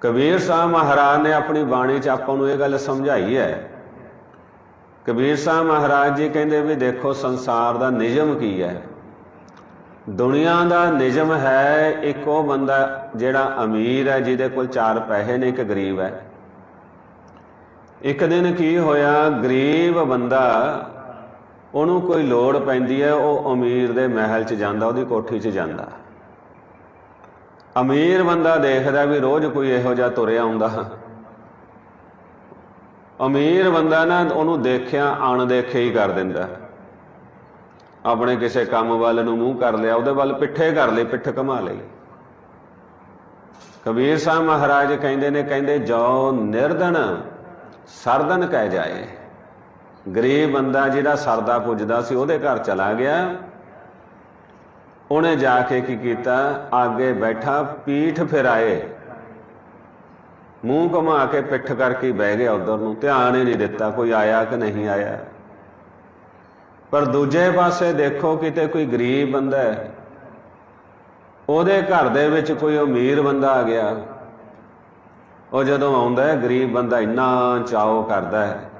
ਕਬੀਰ ਸਾਹਿਬ ਮਹਾਰਾਜ ਨੇ ਆਪਣੀ ਬਾਣੀ 'ਚ ਆਪਾਂ ਨੂੰ ਇਹ ਗੱਲ ਸਮਝਾਈ ਹੈ। ਕਬੀਰ ਸਾਹਿਬ ਮਹਾਰਾਜ ਜੀ ਕਹਿੰਦੇ ਵੀ ਦੇਖੋ ਸੰਸਾਰ ਦਾ ਨਿਯਮ ਕੀ ਹੈ। ਦੁਨੀਆ ਦਾ ਨਿਯਮ ਹੈ ਇੱਕ ਉਹ ਬੰਦਾ ਜਿਹੜਾ ਅਮੀਰ ਹੈ, ਜਿਹਦੇ ਕੋਲ ਚਾਰ ਪੈਸੇ ਨੇ, ਇੱਕ ਗਰੀਬ ਹੈ। ਇੱਕ ਦਿਨ ਕੀ ਹੋਇਆ, ਗਰੀਬ ਬੰਦਾ ਉਹਨੂੰ ਕੋਈ ਲੋੜ ਪੈਂਦੀ ਹੈ, ਉਹ ਅਮੀਰ ਦੇ ਮਹਿਲ 'ਚ ਜਾਂਦਾ, ਉਹਦੀ ਕੋਠੀ 'ਚ ਜਾਂਦਾ। ਅਮੀਰ ਬੰਦਾ ਦੇਖਦਾ ਵੀ ਰੋਜ਼ ਕੋਈ ਇਹੋ ਜਿਹਾ ਤੁਰਿਆ ਆਉਂਦਾ ਅਮੀਰ ਬੰਦਾ ਨਾ ਉਹਨੂੰ ਦੇਖਿਆ, ਅਣ ਦੇਖੇ ਹੀ ਕਰ ਦਿੰਦਾ। ਆਪਣੇ ਕਿਸੇ ਕੰਮ ਵੱਲ ਨੂੰ ਮੂੰਹ ਕਰ ਲਿਆ, ਉਹਦੇ ਵੱਲ ਪਿੱਠੇ ਕਰ ਲਈ ਪਿੱਠ ਘਮਾ ਲਈ ਕਬੀਰ ਸਾਹਿਬ ਮਹਾਰਾਜ ਕਹਿੰਦੇ ਨੇ, ਕਹਿੰਦੇ, ਜੋ ਨਿਰਦਨ ਸਰਦਨ ਕਹਿ ਜਾਏ। ਗਰੀਬ ਬੰਦਾ ਜਿਹੜਾ ਸਰਦਾ ਪੁੱਜਦਾ ਸੀ, ਉਹਦੇ ਘਰ ਚਲਾ ਗਿਆ। ਉਹਨੇ ਜਾ ਕੇ ਕੀ ਕੀਤਾ? ਅੱਗੇ ਬੈਠਾ, ਪੀਠ ਫਿਰਾਏ। ਮੂੰਹ ਘੁਮਾ ਕੇ ਪਿੱਠ ਕਰਕੇ ਬਹਿ ਗਿਆ ਉਧਰ ਨੂੰ। ਧਿਆਨ ਹੀ ਨਹੀਂ ਦਿੱਤਾ ਕੋਈ ਆਇਆ ਕਿ ਨਹੀਂ ਆਇਆ। ਪਰ ਦੂਜੇ ਪਾਸੇ ਦੇਖੋ ਕਿਤੇ ਕੋਈ ਗਰੀਬ ਬੰਦਾ ਹੈ। ਉਹਦੇ ਘਰ ਦੇ ਵਿੱਚ ਕੋਈ ਅਮੀਰ ਬੰਦਾ ਆ ਗਿਆ। ਉਹ ਜਦੋਂ ਆਉਂਦਾ ਹੈ, ਗਰੀਬ ਬੰਦਾ ਇੰਨਾ ਚਾਓ ਕਰਦਾ ਹੈ।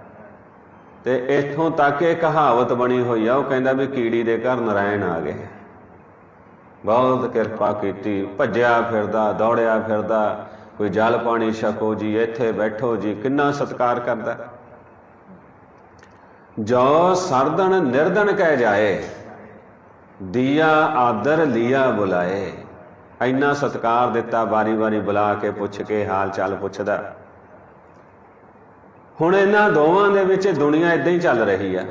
ਤੇ ਇੱਥੋਂ ਤੱਕ ਇਹ ਕਹਾਵਤ ਬਣੀ ਹੋਈ ਆ, ਉਹ ਕਹਿੰਦਾ ਵੀ ਕੀੜੀ ਦੇ ਘਰ ਨਰਾਇਣ ਆ ਗਏ। ਬਹੁਤ ਕਿਰਪਾ ਕੀਤੀ। ਭੱਜਿਆ ਫਿਰਦਾ, ਦੌੜਿਆ ਫਿਰਦਾ, ਕੋਈ ਜਲ ਪਾਣੀ ਛਕੋ ਜੀ, ਇੱਥੇ ਬੈਠੋ ਜੀ, ਕਿੰਨਾ ਸਤਿਕਾਰ ਕਰਦਾ। ਜੋ ਸਰਦਣ ਨਿਰਦਣ ਕਹਿ ਜਾਏ, ਦੀਆ ਆਦਰ ਲਿਆ ਬੁਲਾਏ। ਇੰਨਾ ਸਤਿਕਾਰ ਦਿੱਤਾ, ਵਾਰੀ ਵਾਰੀ ਬੁਲਾ ਕੇ ਪੁੱਛ ਕੇ ਹਾਲ ਚਾਲ ਪੁੱਛਦਾ। ਹੁਣ ਇਹਨਾਂ ਦੋਵਾਂ ਦੇ ਵਿੱਚ ਦੁਨੀਆ ਇਦਾਂ ਹੀ ਚੱਲ ਰਹੀ ਆ।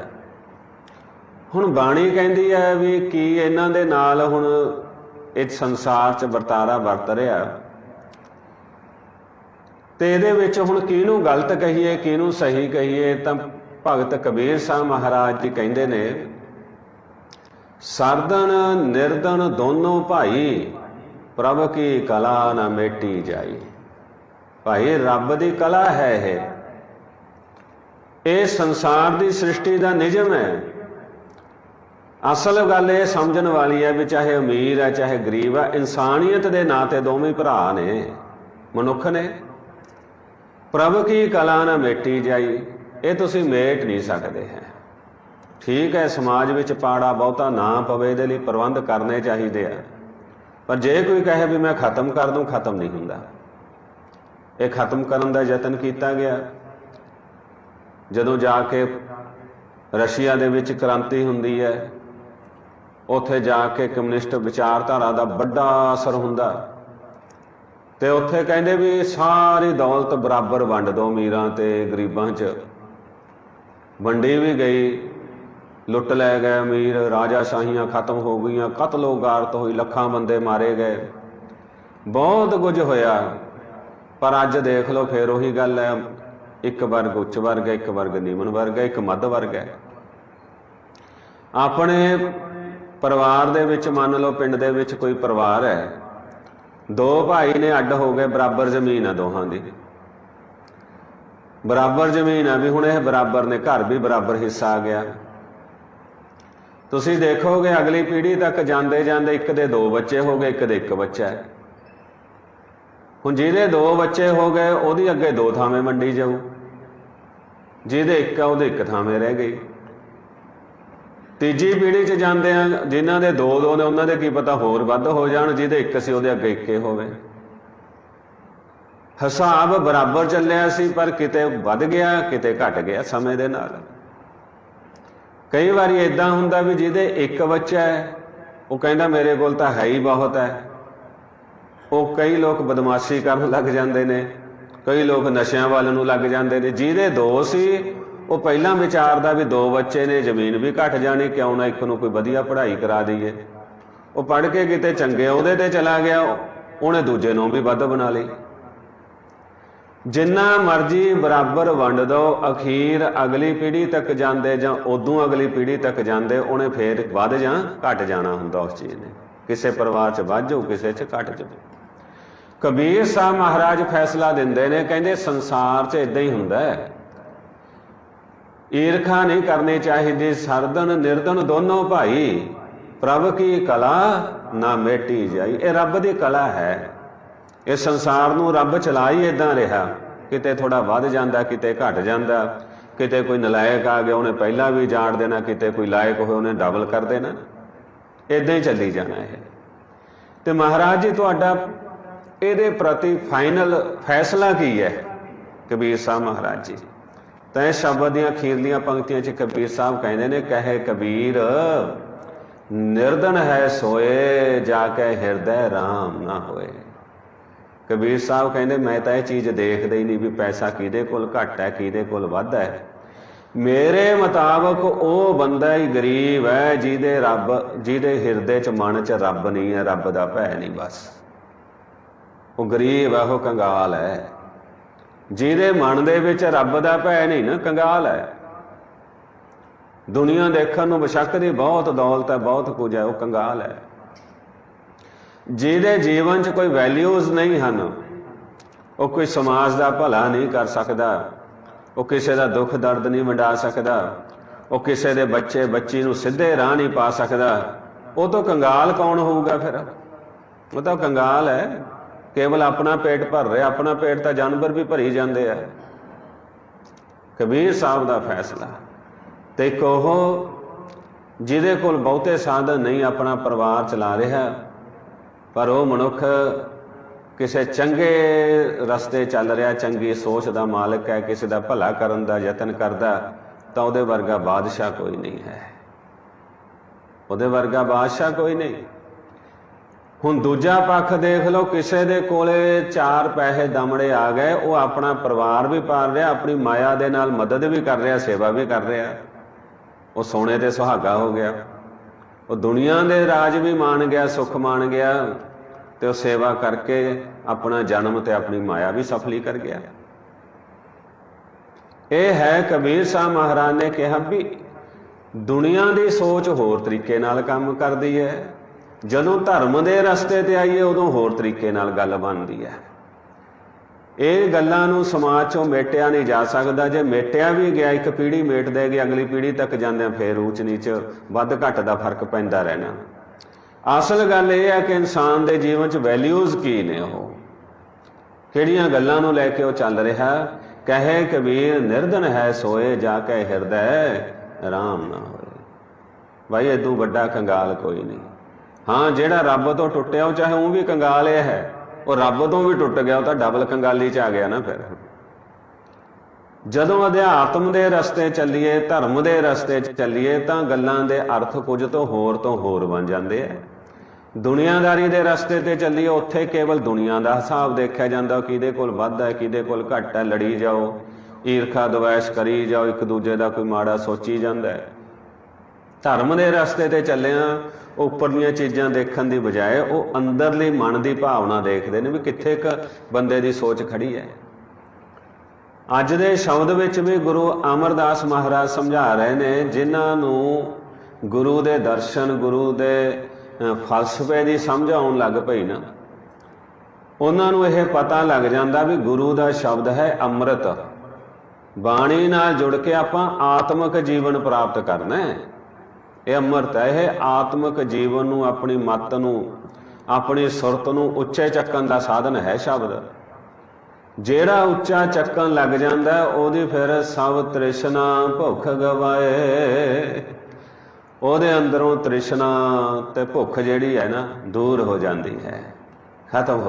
ਹੁਣ ਬਾਣੀ ਕਹਿੰਦੀ ਹੈ ਵੀ ਕੀ ਇਹਨਾਂ ਦੇ ਨਾਲ ਹੁਣ ਇਸ ਸੰਸਾਰ 'ਚ ਵਰਤਾਰਾ ਵਰਤ ਰਿਹਾ। ਤੇ ਇਹਦੇ ਵਿੱਚ ਹੁਣ ਕਿਹਨੂੰ ਗਲਤ ਕਹੀਏ, ਕਿਹਨੂੰ ਸਹੀ ਕਹੀਏ, ਤਾਂ ਭਗਤ ਕਬੀਰ ਸਾਹਿਬ ਮਹਾਰਾਜ ਜੀ ਕਹਿੰਦੇ ਨੇ, ਸਰਦਨ ਨਿਰਦਨ ਦੋਨੋਂ ਭਾਈ, ਪ੍ਰਭ ਕੀ ਕਲਾ ਨਾ ਮੇਟੀ ਜਾਈ। ਭਾਈ, ਰੱਬ ਦੀ ਕਲਾ ਹੈ ਇਹ। ਇਹ ਸੰਸਾਰ ਦੀ ਸ੍ਰਿਸ਼ਟੀ ਦਾ ਨਿਯਮ ਹੈ। ਅਸਲ ਗੱਲ ਇਹ ਸਮਝਣ ਵਾਲੀ ਹੈ ਵੀ ਚਾਹੇ ਅਮੀਰ ਹੈ, ਚਾਹੇ ਗਰੀਬ ਹੈ, ਇਨਸਾਨੀਅਤ ਦੇ ਨਾਂ ਤੇ ਦੋਵੇਂ ਭਰਾ ਨੇ, ਮਨੁੱਖ ਨੇ। ਪ੍ਰਭ ਕੀ ਕਲਾ ਨਾ ਮੇਟੀ ਜਾਈ, ਇਹ ਤੁਸੀਂ ਮੇਟ ਨਹੀਂ ਸਕਦੇ ਹੈ। ਠੀਕ ਹੈ, ਸਮਾਜ ਵਿੱਚ ਪਾੜਾ ਬਹੁਤਾ ਨਾ ਪਵੇ, ਇਹਦੇ ਲਈ ਪ੍ਰਬੰਧ ਕਰਨੇ ਚਾਹੀਦੇ ਆ। ਪਰ ਜੇ ਕੋਈ ਕਹੇ ਵੀ ਮੈਂ ਖਤਮ ਕਰ ਦੂੰ, ਖਤਮ ਨਹੀਂ ਹੁੰਦਾ। ਇਹ ਖਤਮ ਕਰਨ ਦਾ ਯਤਨ ਕੀਤਾ ਗਿਆ। ਜਦੋਂ ਜਾ ਕੇ ਰਸ਼ੀਆ ਦੇ ਵਿੱਚ ਕ੍ਰਾਂਤੀ ਹੁੰਦੀ ਹੈ ਉੱਥੇ ਜਾ ਕੇ ਕਮਿਊਨਿਸਟ ਵਿਚਾਰਧਾਰਾ ਦਾ ਵੱਡਾ ਅਸਰ ਹੁੰਦਾ ਤੇ ਉੱਥੇ ਕਹਿੰਦੇ ਵੀ ਸਾਰੀ ਦੌਲਤ ਬਰਾਬਰ ਵੰਡ ਦਿਓ ਅਮੀਰਾਂ ਤੇ ਗਰੀਬਾਂ 'ਚ। ਵੰਡੀ ਵੀ ਗਈ, ਲੁੱਟ ਲੈ ਗਏ ਅਮੀਰ ਰਾਜਾ ਸ਼ਾਹੀਆਂ ਖਤਮ ਹੋ ਗਈਆਂ, ਕਤਲੋ ਗਾਰਤ ਹੋਈ, ਲੱਖਾਂ ਬੰਦੇ ਮਾਰੇ ਗਏ। ਬਹੁਤ ਕੁਝ ਹੋਇਆ, ਪਰ ਅੱਜ ਦੇਖ ਲਓ ਫੇਰ ਉਹੀ ਗੱਲ ਹੈ, ਇੱਕ ਵਰਗ ਉੱਚ ਵਰਗ ਹੈ, ਇੱਕ ਵਰਗ ਨੀਮਨ ਵਰਗ ਹੈ, ਇੱਕ ਮੱਧ ਵਰਗ ਹੈ। ਆਪਣੇ ਪਰਿਵਾਰ ਦੇ ਵਿੱਚ ਮੰਨ ਲਓ ਪਿੰਡ ਦੇ ਵਿੱਚ ਕੋਈ ਪਰਿਵਾਰ ਹੈ, ਦੋ ਭਾਈ ਨੇ ਅੱਡ ਹੋ ਗਏ, ਬਰਾਬਰ ਜ਼ਮੀਨ ਆ ਦੋਹਾਂ ਦੀ। ਬਰਾਬਰ ਜ਼ਮੀਨ ਆ ਵੀ ਹੁਣ ਇਹ ਬਰਾਬਰ ਨੇ, ਘਰ ਵੀ ਬਰਾਬਰ ਹਿੱਸਾ ਆ ਗਿਆ। ਤੁਸੀਂ ਦੇਖੋਗੇ ਅਗਲੀ ਪੀੜ੍ਹੀ ਤੱਕ ਜਾਂਦੇ ਜਾਂਦੇ ਇੱਕ ਦੇ ਦੋ ਬੱਚੇ ਹੋ ਗਏ, ਇੱਕ ਦੇ ਇੱਕ ਬੱਚਾ ਹੈ। ਹੁਣ ਜਿਹਦੇ ਦੋ ਬੱਚੇ ਹੋ ਗਏ, ਉਹਦੀ ਅੱਗੇ ਦੋ ਥਾਵੇਂ ਮੰਡੀ ਜਾਊ। ਜਿਹਦੇ ਇੱਕ ਆ, ਉਹਦੇ ਇੱਕ ਥਾਵੇਂ ਰਹਿ ਗਈ। ਤੀਜੀ ਪੀੜ੍ਹੀ 'ਚ ਜਾਂਦੇ ਆ, ਜਿਨ੍ਹਾਂ ਦੇ ਦੋ ਦੋ ਨੇ, ਉਹਨਾਂ ਦੇ ਕੀ ਪਤਾ ਹੋਰ ਵੱਧ ਹੋ ਜਾਣ, ਜਿਹਦੇ ਇੱਕ ਸੀ ਉਹਦੇ ਅੱਗੇ ਇੱਕੇ ਹੋਵੇ। ਹਿਸਾਬ ਬਰਾਬਰ ਚੱਲਿਆ ਸੀ, ਪਰ ਕਿਤੇ ਵੱਧ ਗਿਆ, ਕਿਤੇ ਘਟ ਗਿਆ ਸਮੇਂ ਦੇ ਨਾਲ। ਕਈ ਵਾਰੀ ਇਦਾਂ ਹੁੰਦਾ ਵੀ ਜਿਹਦੇ ਇੱਕ ਬੱਚਾ ਹੈ, ਉਹ ਕਹਿੰਦਾ ਮੇਰੇ ਕੋਲ ਤਾਂ ਹੈ ਹੀ ਬਹੁਤ ਹੈ। ਉਹ ਕਈ ਲੋਕ ਬਦਮਾਸ਼ੀ ਕਰਨ ਲੱਗ ਜਾਂਦੇ ਨੇ, ਕਈ ਲੋਕ ਨਸ਼ਿਆਂ ਵੱਲ ਨੂੰ ਲੱਗ ਜਾਂਦੇ ਨੇ, ਜਿਹਦੇ ਦੋ ਸੀ ਉਹ ਪਹਿਲਾਂ ਵਿਚਾਰਦਾ ਵੀ ਦੋ ਬੱਚੇ ਨੇ, ਜ਼ਮੀਨ ਵੀ ਘਟ ਜਾਣੀ, ਕਿਉਂ ਨਾ ਇੱਕ ਨੂੰ ਕੋਈ ਵਧੀਆ ਪੜ੍ਹਾਈ ਕਰਾ ਦਈਏ। ਉਹ ਪੜ੍ਹ ਕੇ ਕਿਤੇ ਚੰਗੇ ਉਹਦੇ ਤੇ ਚਲਾ ਗਿਆ, ਉਹਨੇ ਦੂਜੇ ਨੂੰ ਵੀ ਵੱਧ ਬਣਾ ਲਈ। ਜਿੰਨਾ ਮਰਜ਼ੀ ਬਰਾਬਰ ਵੰਡ ਦੋ, ਅਖੀਰ ਅਗਲੀ ਪੀੜ੍ਹੀ ਤੱਕ ਜਾਂਦੇ ਜਾਂ ਉਦੋਂ ਅਗਲੀ ਪੀੜ੍ਹੀ ਤੱਕ ਜਾਂਦੇ, ਉਹਨੇ ਫੇਰ ਵੱਧ ਜਾਂ ਘਟ ਜਾਣਾ ਹੁੰਦਾ ਉਸ ਚੀਜ਼ ਨੇ। ਕਿਸੇ ਪਰਿਵਾਰ 'ਚ ਵੱਧ ਜਾਊ, ਕਿਸੇ 'ਚ ਘਟ ਜਾਊ। ਕਬੀਰ ਸਾਹਿਬ ਮਹਾਰਾਜ ਫੈਸਲਾ ਦਿੰਦੇ ਨੇ, ਕਹਿੰਦੇ ਸੰਸਾਰ 'ਚ ਇਦਾਂ ਹੀ ਹੁੰਦਾ ਹੈ। ਈਰਖਾ ਨਹੀਂ ਕਰਨੀ ਚਾਹੀਦੀ, ਸਰਦਨ ਨਿਰਦਨ ਦੋਨੋਂ ਭਾਈ। ਪ੍ਰਭ ਕੀ ਕਲਾ ਨਾ ਮੇਟੀ ਜਾਈ। ਇਹ ਰੱਬ ਦੀ ਕਲਾ ਹੈ। ਇਹ ਸੰਸਾਰ ਨੂੰ ਰੱਬ ਚਲਾ ਹੀ ਇਦਾਂ ਰਿਹਾ। ਕਿਤੇ ਥੋੜਾ ਵੱਧ ਜਾਂਦਾ, ਕਿਤੇ ਘਟ ਜਾਂਦਾ। ਕਿਤੇ ਕੋਈ ਨਲਾਇਕ ਆ ਗਿਆ, ਉਹਨੇ ਪਹਿਲਾਂ ਵੀ ਜਾਣ ਦੇਣਾ। ਕਿਤੇ ਕੋਈ ਲਾਇਕ ਹੋਏ ਉਹਨੇ ਡਬਲ ਕਰ ਦੇਣਾ। ਇਦਾਂ ਹੀ ਚੱਲੀ ਜਾਣਾ ਇਹ। ਤੇ ਮਹਾਰਾਜ ਜੀ, ਤੁਹਾਡਾ ਇਹਦੇ ਪ੍ਰਤੀ ਫਾਈਨਲ ਫੈਸਲਾ ਕੀ ਹੈ? ਕਬੀਰ ਸਾਹਿਬ ਮਹਾਰਾਜ ਜੀ। ਤਾਂ ਇਹ ਸ਼ਬਦ ਦੀਆਂ ਅਖੀਰਲੀਆਂ ਪੰਕਤੀਆਂ 'ਚ ਕਬੀਰ ਸਾਹਿਬ ਕਹਿੰਦੇ ਨੇ, ਕਹੇ ਕਬੀਰ ਨਿਰਦਨ ਹੈ ਸੋਏ, ਜਾ ਕੇ ਹਿਰਦੈ RAM ਨਾ ਹੋਏ। ਕਬੀਰ ਸਾਹਿਬ ਕਹਿੰਦੇ, ਮੈਂ ਤਾਂ ਇਹ ਚੀਜ਼ ਦੇਖਦੇ ਹੀ ਨਹੀਂ ਵੀ ਪੈਸਾ ਕਿਹਦੇ ਕੋਲ ਘੱਟ ਹੈ, ਕਿਹਦੇ ਕੋਲ ਵੱਧ ਹੈ। ਮੇਰੇ ਮੁਤਾਬਕ ਉਹ ਬੰਦਾ ਹੀ ਗਰੀਬ ਹੈ, ਜਿਹਦੇ ਰੱਬ, ਜਿਹਦੇ ਹਿਰਦੇ 'ਚ ਮਨ 'ਚ ਰੱਬ ਨਹੀਂ ਹੈ, ਰੱਬ ਦਾ ਭੈ ਨਹੀਂ ਬਸ। ਉਹ ਗਰੀਬ ਹੈ, ਉਹ ਕੰਗਾਲ ਹੈ। ਜਿਹਦੇ ਮਨ ਦੇ ਵਿੱਚ ਰੱਬ ਦਾ ਭੈ ਨਹੀਂ ਨਾ, ਕੰਗਾਲ ਹੈ। ਦੁਨੀਆ ਦੇਖਣ ਨੂੰ ਬਸ਼ੱਕ ਦੀ ਬਹੁਤ ਦੌਲਤ ਹੈ, ਬਹੁਤ ਕੁਝ ਹੈ, ਉਹ ਕੰਗਾਲ ਹੈ। ਜਿਹਦੇ ਜੀਵਨ 'ਚ ਕੋਈ ਵੈਲਿਊਜ਼ ਨਹੀਂ ਹਨ, ਉਹ ਕੋਈ ਸਮਾਜ ਦਾ ਭਲਾ ਨਹੀਂ ਕਰ ਸਕਦਾ, ਉਹ ਕਿਸੇ ਦਾ ਦੁੱਖ ਦਰਦ ਨਹੀਂ ਵੰਡਾ ਸਕਦਾ, ਉਹ ਕਿਸੇ ਦੇ ਬੱਚੇ, ਬੱਚੀ ਨੂੰ ਸਿੱਧੇ ਰਾਹ ਨਹੀਂ ਪਾ ਸਕਦਾ, ਉਹ ਤੋਂ ਕੰਗਾਲ ਕੌਣ ਹੋਊਗਾ ਫਿਰ? ਉਹ ਤਾਂ ਕੰਗਾਲ ਹੈ। ਕੇਵਲ ਆਪਣਾ ਪੇਟ ਭਰ ਰਿਹਾ, ਆਪਣਾ ਪੇਟ ਤਾਂ ਜਾਨਵਰ ਵੀ ਭਰੀ ਜਾਂਦੇ ਆ। ਕਬੀਰ ਸਾਹਿਬ ਦਾ ਫੈਸਲਾ। ਤੇ ਇੱਕ ਉਹ ਜਿਹਦੇ ਕੋਲ ਬਹੁਤੇ ਸਾਧਨ ਨਹੀਂ, ਆਪਣਾ ਪਰਿਵਾਰ ਚਲਾ ਰਿਹਾ, ਪਰ ਉਹ ਮਨੁੱਖ ਕਿਸੇ ਚੰਗੇ ਰਸਤੇ ਚੱਲ ਰਿਹਾ, ਚੰਗੀ ਸੋਚ ਦਾ ਮਾਲਕ ਹੈ, ਕਿਸੇ ਦਾ ਭਲਾ ਕਰਨ ਦਾ, ਯਤਨ ਕਰਦਾ, ਤਾਂ ਉਹਦੇ ਵਰਗਾ ਬਾਦਸ਼ਾਹ ਕੋਈ ਨਹੀਂ ਹੈ। ਉਹਦੇ ਵਰਗਾ ਬਾਦਸ਼ਾਹ ਕੋਈ ਨਹੀਂ। ਹੁਣ ਦੂਜਾ ਪੱਖ ਦੇਖ ਲਓ, ਕਿਸੇ ਦੇ ਕੋਲੇ ਚਾਰ ਪੈਸੇ ਦਮੜੇ ਆ ਗਏ, ਉਹ ਆਪਣਾ ਪਰਿਵਾਰ ਵੀ ਪਾਲ ਰਿਹਾ, ਆਪਣੀ ਮਾਇਆ ਦੇ ਨਾਲ ਮਦਦ ਵੀ ਕਰ ਰਿਹਾ, ਸੇਵਾ ਵੀ ਕਰ ਰਿਹਾ। ਉਹ ਸੋਨੇ ਤੇ ਸੁਹਾਗਾ ਹੋ ਗਿਆ। ਉਹ ਦੁਨੀਆ ਦੇ ਰਾਜ ਵੀ ਮਾਣ ਗਿਆ, ਸੁਖ ਮਾਣ ਗਿਆ ਤੇ ਉਹ ਸੇਵਾ ਕਰਕੇ ਆਪਣਾ ਜਨਮ ਤੇ ਆਪਣੀ ਮਾਇਆ ਵੀ ਸਫਲੀ ਕਰ ਗਿਆ। ਇਹ ਹੈ ਕਬੀਰ ਸਾਹਿਬ ਮਹਾਰਾਜ ਨੇ ਕਿਹਾ ਵੀ ਦੁਨੀਆ ਦੀ ਸੋਚ ਹੋਰ ਤਰੀਕੇ ਨਾਲ ਕੰਮ ਕਰਦੀ ਹੈ। ਜਦੋਂ ਧਰਮ ਦੇ ਰਸਤੇ ਤੇ ਆਈਏ, ਉਦੋਂ ਹੋਰ ਤਰੀਕੇ ਨਾਲ ਗੱਲ ਬਣਦੀ ਹੈ। ਇਹ ਗੱਲਾਂ ਨੂੰ ਸਮਾਜ ਚੋਂ ਮੇਟਿਆ ਨਹੀਂ ਜਾ ਸਕਦਾ। ਜੇ ਮੇਟਿਆ ਵੀ ਗਿਆ, ਇੱਕ ਪੀੜ੍ਹੀ ਮੇਟ ਦੇਗੀ, ਅਗਲੀ ਪੀੜ੍ਹੀ ਤੱਕ ਜਾਂਦਿਆਂ ਫੇਰ ਊਚ ਨੀਚ ਵੱਧ ਘੱਟ ਦਾ ਫ਼ਰਕ ਪੈਂਦਾ ਰਹਿਣਾ। ਅਸਲ ਗੱਲ ਇਹ ਹੈ ਕਿ ਇਨਸਾਨ ਦੇ ਜੀਵਨ 'ਚ ਵੈਲਿਊਜ਼ ਕੀ ਨੇ ਉਹ? ਕਿਹੜੀਆਂ ਗੱਲਾਂ ਨੂੰ ਲੈ ਕੇ ਉਹ ਚੱਲ ਰਿਹਾ? ਕਹੇ ਕਬੀਰ ਨਿਰਧਨ ਹੈ ਸੋਏ, ਜਾ ਕੇ ਹਿਰਦੈ ਆਰਾਮ ਨਾ ਹੋਏ। ਭਾਈ ਇਦੋਂ ਵੱਡਾ ਕੰਗਾਲ ਕੋਈ ਨਹੀਂ। ਹਾਂ, ਜਿਹੜਾ ਰੱਬ ਤੋਂ ਟੁੱਟਿਆ ਉਹ ਚਾਹੇ ਉਹ ਵੀ ਕੰਗਾਲ ਇਹ ਹੈ। ਉਹ ਰੱਬ ਤੋਂ ਵੀ ਟੁੱਟ ਗਿਆ, ਉਹ ਤਾਂ ਡਬਲ ਕੰਗਾਲੀ ਚ ਆ ਗਿਆ ਨਾ ਫਿਰ। ਜਦੋਂ ਅਧਿਆਤਮ ਦੇ ਰਸਤੇ ਚੱਲੀਏ, ਧਰਮ ਦੇ ਰਸਤੇ 'ਚ ਚੱਲੀਏ, ਤਾਂ ਗੱਲਾਂ ਦੇ ਅਰਥ ਕੁਝ ਤੋਂ ਹੋਰ ਤੋਂ ਹੋਰ ਬਣ ਜਾਂਦੇ ਆ। ਦੁਨੀਆਦਾਰੀ ਦੇ ਰਸਤੇ ਤੇ ਚੱਲੀਏ, ਉੱਥੇ ਕੇਵਲ ਦੁਨੀਆ ਦਾ ਹਿਸਾਬ ਦੇਖਿਆ ਜਾਂਦਾ। ਕਿਹਦੇ ਕੋਲ ਵੱਧ ਹੈ, ਕਿਹਦੇ ਕੋਲ ਘੱਟ ਹੈ, ਲੜੀ ਜਾਓ, ਈਰਖਾ, ਦਵੈਸ਼ ਕਰੀ ਜਾਓ, ਇੱਕ ਦੂਜੇ ਦਾ ਕੋਈ ਮਾੜਾ ਸੋਚੀ ਜਾਂਦਾ ਹੈ। ਧਰਮ ਦੇ ਰਸਤੇ ਤੇ ਚੱਲਿਆ ਉੱਪਰਲੀਆਂ ਚੀਜ਼ਾਂ ਦੇਖਣ ਦੀ ਬਜਾਏ ਉਹ ਅੰਦਰਲੀ ਮਨ ਦੀ ਭਾਵਨਾ ਦੇਖਦੇ ਨੇ ਵੀ ਕਿੱਥੇ ਕ ਬੰਦੇ ਦੀ ਸੋਚ ਖੜੀ ਹੈ। ਅੱਜ ਦੇ ਸ਼ਬਦ ਵਿੱਚ ਵੀ ਗੁਰੂ ਅਮਰਦਾਸ ਮਹਾਰਾਜ ਸਮਝਾ ਰਹੇ ਨੇ, ਜਿਨ੍ਹਾਂ ਨੂੰ ਗੁਰੂ ਦੇ ਦਰਸ਼ਨ, ਗੁਰੂ ਦੇ ਫਲਸਫੇ ਦੀ ਸਮਝ ਆਉਣ ਲੱਗ ਪਈ ਨਾ। ਉਹਨਾਂ ਨੂੰ ਇਹ ਪਤਾ ਲੱਗ ਜਾਂਦਾ ਵੀ ਗੁਰੂ ਦਾ ਸ਼ਬਦ ਹੈ ਅੰਮ੍ਰਿਤ। ਬਾਣੀ ਨਾਲ ਜੁੜ ਕੇ ਆਪਾਂ ਆਤਮਿਕ ਜੀਵਨ ਪ੍ਰਾਪਤ ਕਰਨਾ ਹੈ। ਇਹ ਅੰਮ੍ਰਿਤ ਹੈ ਇਹ ਆਤਮਿਕ ਜੀਵਨ ਨੂੰ ਆਪਣੀ ਮਤ ਨੂੰ ਆਪਣੀ ਸੁਰਤ ਨੂੰ ਉੱਚੇ ਚੱਕਣ ਦਾ ਸਾਧਨ ਹੈ ਸ਼ਬਦ। ਜਿਹੜਾ ਉੱਚਾ ਚੱਕਣ ਲੱਗ ਜਾਂਦਾ ਹੈ, ਉਹਦੀ ਫਿਰ ਸਭ ਤ੍ਰਿਸ਼ਨਾ ਭੁੱਖ ਗਵਾਏ। ਉਹਦੇ ਅੰਦਰੋਂ ਤ੍ਰਿਸ਼ਨਾ ਤੇ ਭੁੱਖ ਜਿਹੜੀ ਹੈ ਨਾ ਦੂਰ ਹੋ ਜਾਂਦੀ ਹੈ ਖਤਮ ਹੋ